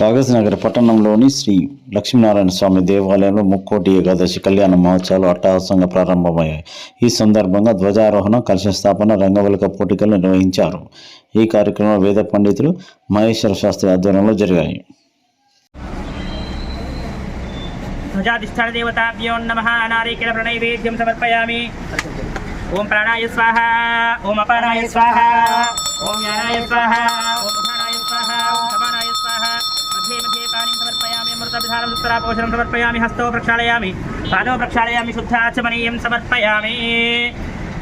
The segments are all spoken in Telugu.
కాగజ్నగర్ పట్టణంలోని శ్రీ లక్ష్మీనారాయణ స్వామి దేవాలయంలో ముక్కోటి ఏకాదశి కళ్యాణ మహోత్సవాలు అట్టహాసంగా ప్రారంభమయ్యాయి. ఈ సందర్భంగా ధ్వజారోహణ కలశ స్థాపన రంగవల్క పోటీకలు నిర్వహించారు. ఈ కార్యక్రమంలో వేద పండితులు మహేశ్వర శాస్త్రి ఆధ్వర్యంలో జరిగాయి. ఓం ప్రాణాయ స్వాహ. ఓం అపానాయ స్వాహ. ఓం జ్ఞానాయ స్వాహ. ఓం मध्ये मध्ये पाणिं समर्पयामि अमृतविधानं उत्तरापोषणं समर्पयामि हस्तौ प्रक्षालयामि पादौ प्रक्षालयामि शुद्धाचमनीयं समर्पयामि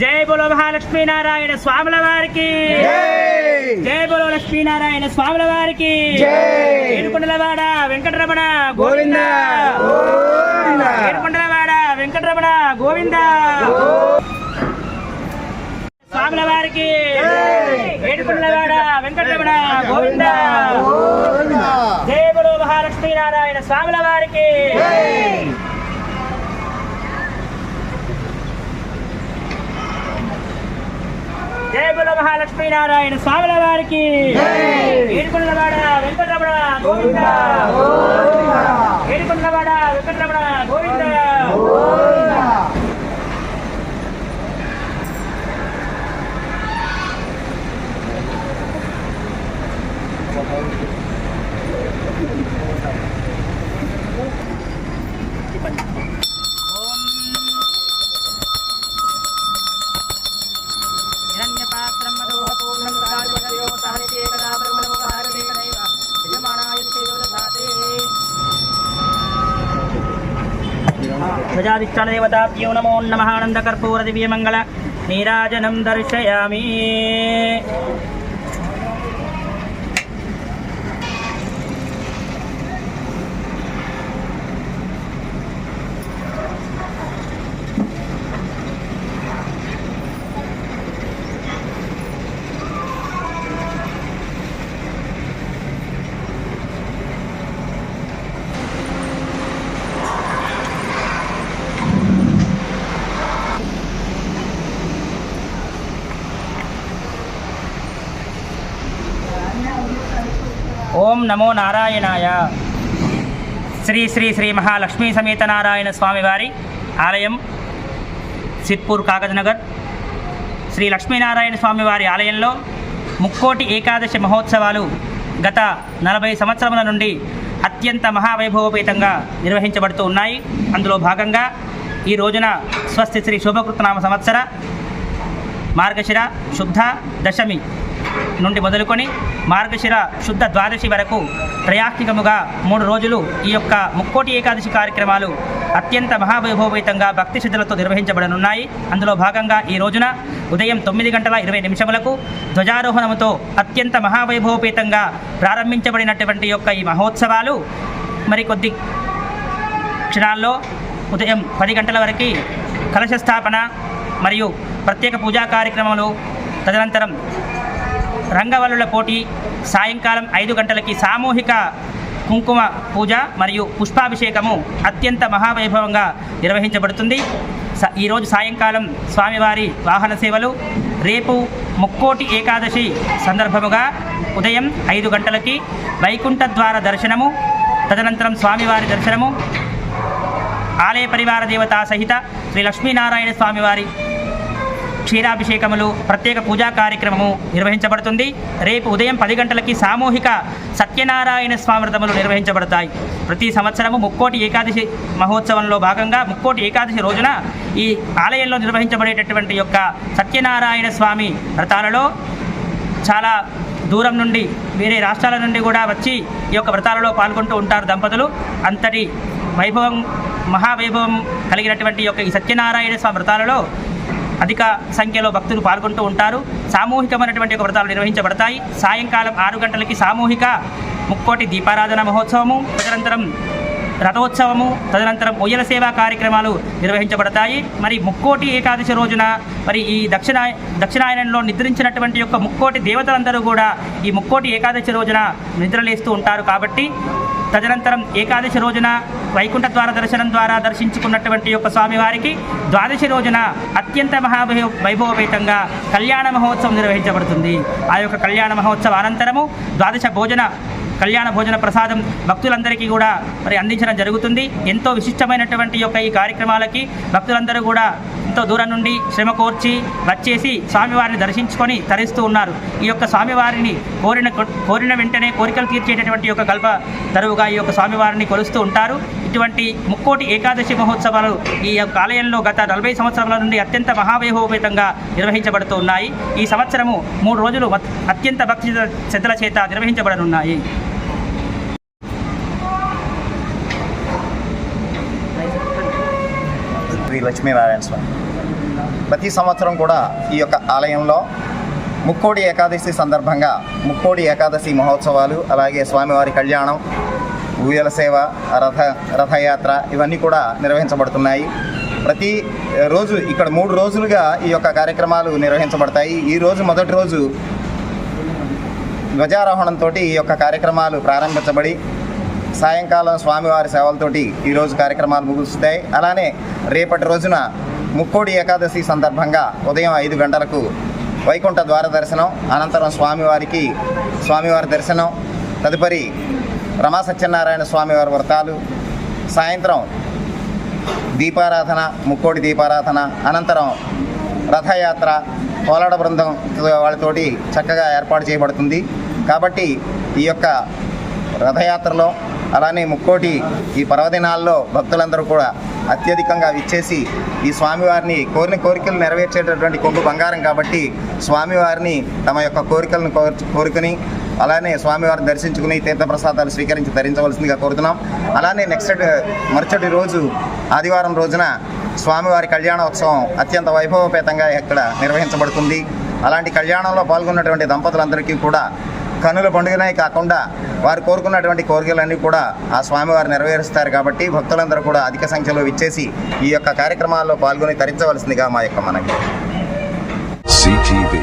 జై బోలో మహాలక్ష్మీ నారాయణ స్వాముల వారికి జై బోలో లక్ష్మీ నారాయణ స్వాముల వారికి ఏడుకొండలవాడ వెంకటరమణ గోవింద ఏడుకొండలవాడ వెంకటరమణ గోవింద స్వాముల వారికి. ఏడుకొండలవాడ వెంకటరమణ గోవింద. బోలో మహాలక్ష్మీ నారాయణ స్వాముల వారికి. జై బుల మహాలక్ష్మీ నారాయణ స్వాముల వారికి. ఏడుకొండలవాడ వెంకటరమణ గోవింద. ఏడుకొండలవాడ వెంకటరమణ గోవింద. ధ్వజాధిష్టానదేవతాభ్యో నమో నమః ఆనందకర్పూర దివ్యమంగళ నీరాజనం ఓం నమో నారాయణాయ. శ్రీ శ్రీ శ్రీ మహాలక్ష్మీ సమేత నారాయణ స్వామివారి ఆలయం సిద్పూర్ కాగజ్నగర్. శ్రీ లక్ష్మీనారాయణ స్వామివారి ఆలయంలో ముక్కోటి ఏకాదశి మహోత్సవాలు గత నలభై సంవత్సరముల నుండి అత్యంత మహావైభవపేతంగా నిర్వహించబడుతూ ఉన్నాయి. అందులో భాగంగా ఈ రోజున స్వస్తి శ్రీ శుభకృతనామ సంవత్సర మార్గశిర శుద్ధ దశమి నుండి మొదలుకొని మార్గశిర శుద్ధ ద్వాదశి వరకు త్రయాత్మికముగా మూడు రోజులు ఈ యొక్క ముక్కోటి ఏకాదశి కార్యక్రమాలు అత్యంత మహావైభవపేతంగా భక్తి శుద్ధులతో నిర్వహించబడనున్నాయి. అందులో భాగంగా ఈ రోజున ఉదయం తొమ్మిది గంటల ఇరవై నిమిషములకు ధ్వజారోహణముతో అత్యంత మహావైభవపేతంగా ప్రారంభించబడినటువంటి యొక్క ఈ మహోత్సవాలు మరికొద్ది క్షణాల్లో ఉదయం పది గంటల వరకు కలశ స్థాపన మరియు ప్రత్యేక పూజా కార్యక్రమాలు తదనంతరం రంగవల్లుల పోటీ సాయంకాలం ఐదు గంటలకి సామూహిక కుంకుమ పూజ మరియు పుష్పాభిషేకము అత్యంత మహావైభవంగా నిర్వహించబడుతుంది. స- ఈరోజు సాయంకాలం స్వామివారి వాహన సేవలు రేపు ముక్కోటి ఏకాదశి సందర్భముగా ఉదయం ఐదు గంటలకి వైకుంఠ ద్వార దర్శనము తదనంతరం స్వామివారి దర్శనము ఆలయ పరివార దేవత సహిత శ్రీ లక్ష్మీనారాయణ స్వామివారి క్షీరాభిషేకములు ప్రత్యేక పూజా కార్యక్రమము నిర్వహించబడుతుంది. రేపు ఉదయం పది గంటలకి సామూహిక సత్యనారాయణ స్వామృతములు నిర్వహించబడతాయి. ప్రతి సంవత్సరము ముక్కోటి ఏకాదశి మహోత్సవంలో భాగంగా ముక్కోటి ఏకాదశి రోజున ఈ ఆలయంలో నిర్వహించబడేటటువంటి యొక్క సత్యనారాయణ స్వామి వ్రతాలలో చాలా దూరం నుండి వేరే రాష్ట్రాల నుండి కూడా వచ్చి ఈ యొక్క వ్రతాలలో పాల్గొంటూ ఉంటారు దంపతులు. అంతటి వైభవం మహావైభవం కలిగినటువంటి యొక్క ఈ సత్యనారాయణ స్వామి వ్రతాలలో అధిక సంఖ్యలో భక్తులు పాల్గొంటూ ఉంటారు. సామూహికమైనటువంటి ఒక వ్రతాలు నిర్వహించబడతాయి. సాయంకాలం ఆరు గంటలకి సామూహిక ముక్కోటి దీపారాధన మహోత్సవము తదనంతరం రథోత్సవము తదనంతరం ఉయ్యల సేవా కార్యక్రమాలు నిర్వహించబడతాయి. మరి ముక్కోటి ఏకాదశి రోజున మరి ఈ దక్షిణ దక్షిణాయనంలో నిద్రించినటువంటి యొక్క ముక్కోటి దేవతలందరూ కూడా ఈ ముక్కోటి ఏకాదశి రోజున నిద్రలేస్తూ ఉంటారు కాబట్టి తదనంతరం ఏకాదశి రోజున వైకుంఠ ద్వార దర్శనం ద్వారా దర్శించుకున్నటువంటి యొక్క స్వామివారికి ద్వాదశి రోజున అత్యంత మహావై వైభవపేతంగా కళ్యాణ మహోత్సవం నిర్వహించబడుతుంది. ఆ యొక్క కళ్యాణ మహోత్సవ అనంతరము ద్వాదశ భోజన కళ్యాణ భోజన ప్రసాదం భక్తులందరికీ కూడా మరి అందించడం జరుగుతుంది. ఎంతో విశిష్టమైనటువంటి యొక్క ఈ కార్యక్రమాలకి భక్తులందరూ కూడా ఎంతో దూరం నుండి శ్రమ కోర్చి వచ్చేసి స్వామివారిని దర్శించుకొని తరిస్తూ ఉన్నారు. ఈ యొక్క స్వామివారిని కోరిన కోరిన వెంటనే కోరికలు తీర్చేటటువంటి యొక్క కల్ప తరువుగా ఈ యొక్క స్వామివారిని కొలుస్తూ ఉంటారు. ఇటువంటి ముక్కోటి ఏకాదశి మహోత్సవాలు ఈ యొక్క ఆలయంలో గత నలభై సంవత్సరాల నుండి అత్యంత మహావైభవపేతంగా నిర్వహించబడుతూ ఉన్నాయి. ఈ సంవత్సరము మూడు రోజులు అత్యంత భక్తి శ్రద్ధల చేత నిర్వహించబడనున్నాయి శ్రీ లక్ష్మీనారాయణ స్వామి. ప్రతి సంవత్సరం కూడా ఈ యొక్క ఆలయంలో ముక్కోడి ఏకాదశి సందర్భంగా ముక్కోడి ఏకాదశి మహోత్సవాలు అలాగే స్వామివారి కళ్యాణం ఊయల సేవ రథ రథయాత్ర ఇవన్నీ కూడా నిర్వహించబడుతున్నాయి. ప్రతి రోజు ఇక్కడ మూడు రోజులుగా ఈ యొక్క కార్యక్రమాలు నిర్వహించబడతాయి. ఈ రోజు మొదటి రోజు ధ్వజారోహణంతో ఈ యొక్క కార్యక్రమాలు ప్రారంభించబడి సాయంకాలం స్వామివారి సేవలతోటి ఈరోజు కార్యక్రమాలు ముగుస్తాయి అలానే రేపటి రోజున ముక్కోడి ఏకాదశి సందర్భంగా ఉదయం ఐదు గంటలకు వైకుంఠ ద్వార దర్శనం అనంతరం స్వామివారికి స్వామివారి దర్శనం తదుపరి రమా సత్యనారాయణ స్వామివారి వ్రతాలు సాయంత్రం దీపారాధన ముక్కోడి దీపారాధన అనంతరం రథయాత్ర కోలాడ బృందం వాళ్ళతోటి చక్కగా ఏర్పాటు చేయబడుతుంది. కాబట్టి ఈ యొక్క రథయాత్రలో అలానే ముక్కోటి ఈ పర్వదినాల్లో భక్తులందరూ కూడా అత్యధికంగా విచ్చేసి ఈ స్వామివారిని కోరిన కోరికలు నెరవేర్చేటటువంటి కొంగు బంగారం కాబట్టి స్వామివారిని తమ యొక్క కోరికలను కోర్- కోరుకుని అలానే స్వామివారిని దర్శించుకుని తీర్థప్రసాదాలు స్వీకరించి ధరించవలసిందిగా కోరుతున్నాం. అలానే నెక్స్ట్ మరుసటి రోజు ఆదివారం రోజున స్వామివారి కళ్యాణోత్సవం అత్యంత వైభవపేతంగా ఇక్కడ నిర్వహించబడుతుంది. అలాంటి కళ్యాణంలో పాల్గొన్నటువంటి దంపతులందరికీ కూడా కనుల పండుగనే కాకుండా వారు కోరుకున్నటువంటి కోరికలన్నీ కూడా ఆ స్వామివారు నెరవేరుస్తారు కాబట్టి భక్తులందరూ కూడా అధిక సంఖ్యలో విచ్చేసి ఈ యొక్క కార్యక్రమాల్లో పాల్గొని తరించవలసిందిగా మా యొక్క మనకి CTV